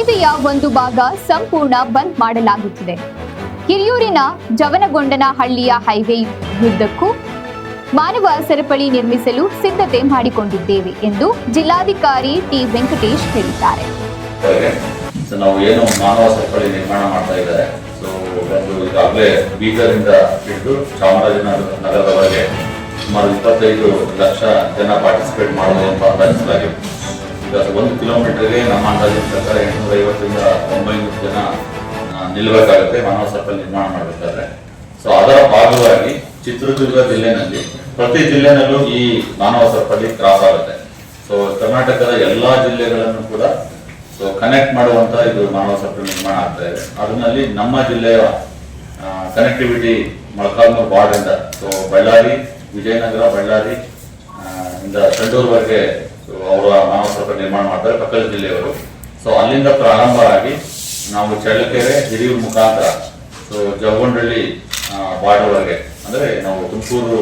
ಒಂದು ಭಾಗ ಸಂಪೂರ್ಣ ಬಂದ್ ಮಾಡಲಾಗುತ್ತಿದೆ. ಹಿರಿಯೂರಿನ ಜವನಗೊಂಡನಹಳ್ಳಿಯ ಹೈವೇ ಯುದ್ಧಕ್ಕೂ ಮಾನವ ಸರಪಳಿ ನಿರ್ಮಿಸಲು ಸಿದ್ಧತೆ ಮಾಡಿಕೊಂಡಿದ್ದೇವೆ ಎಂದು ಜಿಲ್ಲಾಧಿಕಾರಿ ಟಿ. ವೆಂಕಟೇಶ್ ಹೇಳಿದ್ದಾರೆ. ನಾವು ಏನು ಮಾನವ ಸರಪಳಿ ನಿರ್ಮಾಣ ಮಾಡ್ತಾ ಇದ್ದಾರೆ. ಒಂದು ಈಗಾಗಲೇ ಬೀದರಿಂದ ಹಿಡಿದು ಸುಮಾರು ಇಪ್ಪತ್ತೈದು ಲಕ್ಷ ಜನ ಪಾರ್ಟಿಸಿಪೇಟ್ ಮಾಡಬಹುದು ಅಂತ ಅಂದಾಜಿಸಲಾಗಿದೆ. ಈಗ ಒಂದು ಕಿಲೋಮೀಟರ್ಗೆ ನಮ್ಮ ಅಂದಾಜಿನ ಪ್ರಕಾರ ಎಂಟುನೂರ ಐವತ್ತರಿಂದ ಒಂಬೈನೂರು ಜನ ನಿಲ್ಲಬೇಕಾಗುತ್ತೆ ಮಾನವ ಸರ್ಕಲ್ ನಿರ್ಮಾಣ ಮಾಡಬೇಕಾದ್ರೆ. ಸೊ ಅದರ ಭಾಗವಾಗಿ ಚಿತ್ರದುರ್ಗ ಜಿಲ್ಲೆನಲ್ಲಿ, ಪ್ರತಿ ಜಿಲ್ಲೆನಲ್ಲೂ ಈ ಮಾನವ ಸರ್ಪಲ್ಲಿ ಕ್ರಾಸ್ ಆಗುತ್ತೆ. ಸೊ ಕರ್ನಾಟಕದ ಎಲ್ಲಾ ಜಿಲ್ಲೆಗಳನ್ನು ಕೂಡ ಸೊ ಕನೆಕ್ಟ್ ಮಾಡುವಂತ ಇದು ಮಾನವ ಸರ್ಪಲ್ ನಿರ್ಮಾಣ ಆಗ್ತಾ ಇದೆ. ಅದರಲ್ಲಿ ನಮ್ಮ ಜಿಲ್ಲೆಯ ಕನೆಕ್ಟಿವಿಟಿ ಮೊಳಕಾಲ್ಮೂರು ಬಾರ್ಡ್ ಇಂದ ಸೊ ಬಳ್ಳಾರಿ, ವಿಜಯನಗರ, ಬಳ್ಳಾರಿ ಇಂದ ಸಂಡೂರ್ವರೆಗೆ ಅವರ ನಾಮಪತ್ರ ನಿರ್ಮಾಣ ಮಾಡ್ತಾರೆ ಪಕ್ಕದ ಜಿಲ್ಲೆಯವರು. ಸೊ ಅಲ್ಲಿಂದ ಪ್ರಾರಂಭ ಆಗಿ ನಾವು ಚಳ್ಳಕೆರೆ ಹಿರಿಯೂರು ಮುಖಾಂತರ ಸೊ ಜವಗೊಂಡಳ್ಳಿ ಬಾರ್ಡರ್ವರೆಗೆ, ಅಂದರೆ ನಾವು ತುಮಕೂರು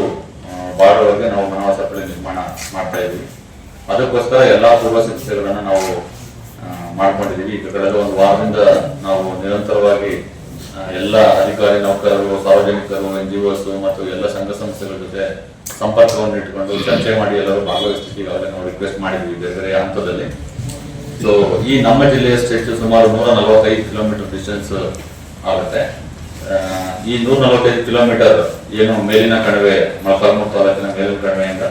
ಬಾರ್ಡರ್ವರೆಗೆ ನಾವು ಮಾನವ ಸರಪಳಿ ನಿರ್ಮಾಣ ಮಾಡ್ತಾ ಇದ್ದೀವಿ ಅದಕ್ಕೋಸ್ಕರ ಎಲ್ಲ ಪೂರ್ವ ಸಿದ್ಧತೆಗಳನ್ನ ನಾವು ಮಾಡ್ಕೊಂಡಿದ್ದೀವಿ ಈಗ ಕಳೆದ ಒಂದು ವಾರದಿಂದ ನಾವು ನಿರಂತರವಾಗಿ ಎಲ್ಲ ಅಧಿಕಾರಿ ನೌಕರರು ಎನ್ ಮತ್ತು ಎಲ್ಲ ಸಂಘ ಸಂಸ್ಥೆಗಳ ಜೊತೆ ಸಂಪರ್ಕವನ್ನು ಇಟ್ಕೊಂಡು ಚರ್ಚೆ ಮಾಡಿ ಎಲ್ಲರೂ ಭಾಗವಹಿಸ್ತೀವಿ ಈಗಾಗಲೇ ನಾವು ರಿಕ್ವೆಸ್ಟ್ ಮಾಡಿದ್ವಿ ಬೇರೆ ಬೇರೆ ಹಂತದಲ್ಲಿ. ಸೊ ಈ ನಮ್ಮ ಜಿಲ್ಲೆಯ ಸ್ಟೇಟ್ ಸುಮಾರು ನೂರ ನಲವತ್ತೈದು ಕಿಲೋಮೀಟರ್ ಡಿಸ್ಟೆನ್ಸ್ ಆಗುತ್ತೆ. ಈ ನೂರ ನಲವತ್ತೈದು ಕಿಲೋಮೀಟರ್ ಏನು ಮೇಲಿನ ಕಣಿವೆ ಮಳಕಾರ್ಮೂರು ತಾಲೂಕಿನ ಮೇಲಿನ ಕಣಿವೆಯಿಂದ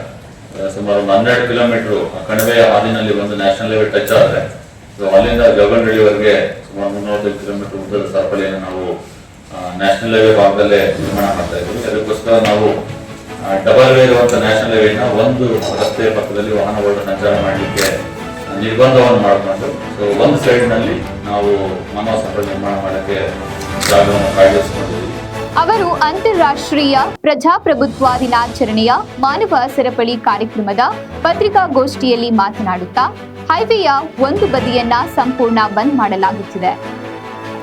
ಸುಮಾರು ಒಂದು ಹನ್ನೆರಡು ಕಿಲೋಮೀಟರ್ ಕಣಿವೆಯ ಹಾದಿನಲ್ಲಿ ಒಂದು ನ್ಯಾಷನಲ್ ಲೆವೆಲ್ ಟಚ್ ಆದರೆ, ಸೊ ಅಲ್ಲಿಂದ ಜಗನ್ಹಳ್ಳಿವರೆಗೆ ಸುಮಾರು ಮುನ್ನೂರೈದು ಕಿಲೋಮೀಟರ್ ಉದ್ದದ ಸರಪಳಿಯನ್ನು ನಾವು ನ್ಯಾಷನಲ್ ಹೈವೇ ಭಾಗದಲ್ಲೇ ನಿರ್ಮಾಣ ಮಾಡ್ತಾ ಇದ್ದೀವಿ. ಅದಕ್ಕೋಸ್ಕರ ನಾವು ಡಬಲ್ ವೇ ಇರುವಂತ ನ್ಯಾಷನಲ್ ಹೈವೇನ ಒಂದು ರಸ್ತೆ ಪಕ್ಕದಲ್ಲಿ ವಾಹನಗಳು ಸಂಚಾರ ಮಾಡಲಿಕ್ಕೆ ನಿರ್ಬಂಧವನ್ನು ಮಾಡಿಕೊಂಡು ಸೊ ಒಂದು ಸೈಡ್ನಲ್ಲಿ ನಾವು ಮಾನವ ಸರಪಳಿ ನಿರ್ಮಾಣ ಮಾಡಕ್ಕೆ ಜಾಗವನ್ನು ಕಾಯ್ದಿರಿಸಿಕೊಂಡಿದ್ದೀವಿ. ಅವರು ಅಂತಾರಾಷ್ಟ್ರೀಯ ಪ್ರಜಾಪ್ರಭುತ್ವ ದಿನಾಚರಣೆಯ ಮಾನವ ಸರಪಳಿ ಕಾರ್ಯಕ್ರಮದ ಪತ್ರಿಕಾಗೋಷ್ಠಿಯಲ್ಲಿ ಮಾತನಾಡುತ್ತಾ, ಹೈವೇಯ ಒಂದು ಬದಿಯನ್ನ ಸಂಪೂರ್ಣ ಬಂದ್ ಮಾಡಲಾಗುತ್ತಿದೆ.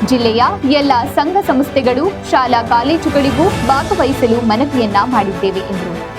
ಜಿಲ್ಲೆಯ ಎಲ್ಲ ಸಂಘ ಸಂಸ್ಥೆಗಳು ಶಾಲಾ ಕಾಲೇಜುಗಳಿಗೂ ಭಾಗವಹಿಸಲು ಮನವಿಯನ್ನ ಮಾಡಿದ್ದೇವೆ ಎಂದರು.